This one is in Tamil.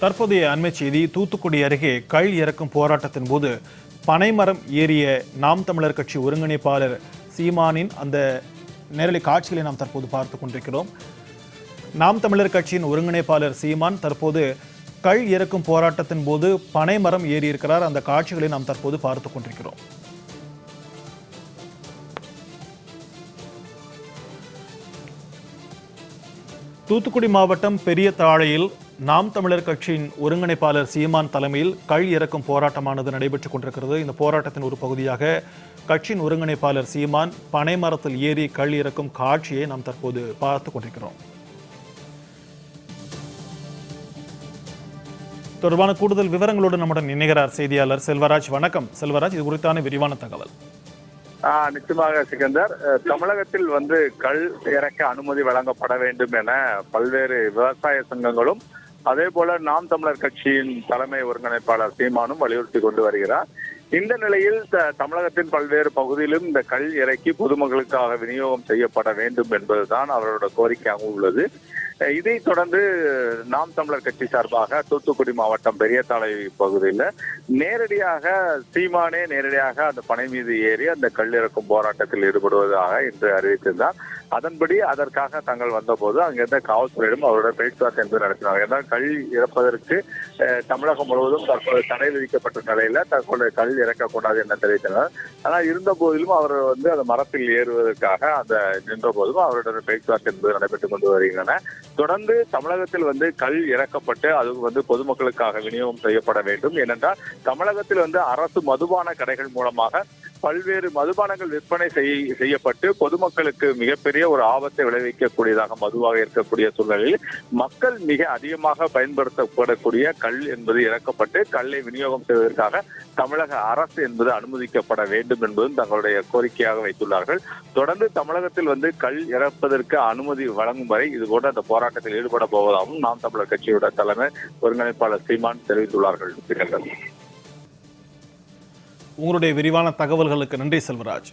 தற்போதைய அண்மை செய்தி தூத்துக்குடி அருகே கள் இறக்கும் போராட்டத்தின் போது பனைமரம் ஏறிய நாம் தமிழர் கட்சி ஒருங்கிணைப்பாளர் சீமானின் அந்த நேரலை காட்சிகளை நாம் தற்போது பார்த்து கொண்டிருக்கிறோம். நாம் தமிழர் கட்சியின் ஒருங்கிணைப்பாளர் சீமான் தற்போது கள் இறக்கும் போராட்டத்தின் போது பனைமரம் ஏறி இருக்கிறார் அந்த காட்சிகளை நாம் தற்போது பார்த்து கொண்டிருக்கிறோம். தூத்துக்குடி மாவட்டம் பெரிய தாழையில் நாம் தமிழர் கட்சியின் ஒருங்கிணைப்பாளர் சீமான் தலைமையில் கள் இறக்கும் போராட்டமானது நடைபெற்றுக் கொண்டிருக்கிறது. இந்த போராட்டத்தின் ஒரு பகுதியாக கட்சியின் ஒருங்கிணைப்பாளர் சீமான் பனை மரத்தில் ஏறி கள் இறக்கும் காட்சியை நாம் தற்போது பார்த்து கொண்டிருக்கிறோம். தொடர்பான கூடுதல் விவரங்களோடு நம்முடன் இணைகிறார் செய்தியாளர் செல்வராஜ். வணக்கம். செல்வராஜ் இது குறித்தான விரிவான தகவல். நிச்சயமாக சிகந்தர். தமிழகத்தில் வந்து கல் இறக்க அனுமதி வழங்கப்பட வேண்டும் என பல்வேறு விவசாய சங்கங்களும் அதே போல நாம் தமிழர் கட்சியின் தலைமை ஒருங்கிணைப்பாளர் சீமானும் வலியுறுத்தி கொண்டு வருகிறார். இந்த நிலையில் த- தமிழகத்தின் பல்வேறு பகுதியிலும் இந்த கல் இறக்கி பொதுமக்களுக்காக விநியோகம் செய்யப்பட வேண்டும் என்பதுதான் அவரோட கோரிக்கையாக உள்ளது. இதைத் தொடர்ந்து நாம் தமிழர் கட்சி சார்பாக தூத்துக்குடி மாவட்டம் பெரியதாளை பகுதியில் நேரடியாக சீமானே நேரடியாக அந்த பனை மீது ஏறி அந்த கல்லிறக்கும் போராட்டத்தில் ஈடுபடுவதாக இன்று அறிவித்திருந்தார். அதன்படி அதற்காக தாங்கள் வந்தபோது அங்கிருந்த காவல்துறையிடம் அவருடைய பேச்சுவார்த்தை என்பது நடத்தினார் ஏன்னா கல் இறப்பதற்கு தமிழகம் முழுவதும் தற்போது தடை விதிக்கப்பட்ட நிலையில தற்போது கல் இறக்கக்கூடாது என தெரிவித்தனர். ஆனால் இருந்த போதிலும் அவர் வந்து அந்த மரத்தில் ஏறுவதற்காக அந்த நின்ற போதும் அவருடைய பேச்சுவார்த்தை என்பது நடைபெற்றுக் கொண்டு வருகின்றன. தொடர்ந்து தமிழகத்தில் வந்து கல் இறக்கப்பட்டு அது வந்து பொதுமக்களுக்காக விநியோகம் செய்யப்பட வேண்டும். ஏனென்றால் தமிழகத்தில் வந்து அரசு மதுபான கடைகள் மூலமாக பல்வேறு மதுபானங்கள் விற்பனை செய்யப்பட்டு பொதுமக்களுக்கு மிகப்பெரிய ஒரு ஆபத்தை விளைவிக்கக்கூடியதாக மதுவாக இருக்கக்கூடிய சூழ்நிலையில் மக்கள் மிக அதிகமாக பயன்படுத்தப்படக்கூடிய கல் என்பது இறக்கப்பட்டு கல்லை விநியோகம் செய்வதற்காக தமிழக அரசு என்பது அனுமதிக்கப்பட வேண்டும் என்பதும் தங்களுடைய கோரிக்கையாக வைத்துள்ளார்கள் தொடர்ந்து தமிழகத்தில் வந்து கல் இறப்பதற்கு அனுமதி வழங்கும் வரை இது போன்ற அந்த போராட்டத்தில் ஈடுபட போவதாகவும் நாம் தமிழர் கட்சியோட தலைமை ஒருங்கிணைப்பாளர் சீமான் தெரிவித்துள்ளார்கள் சிக்கந்தர். உங்களுடைய விரிவான தகவல்களுக்கு நன்றி செல்வராஜ்.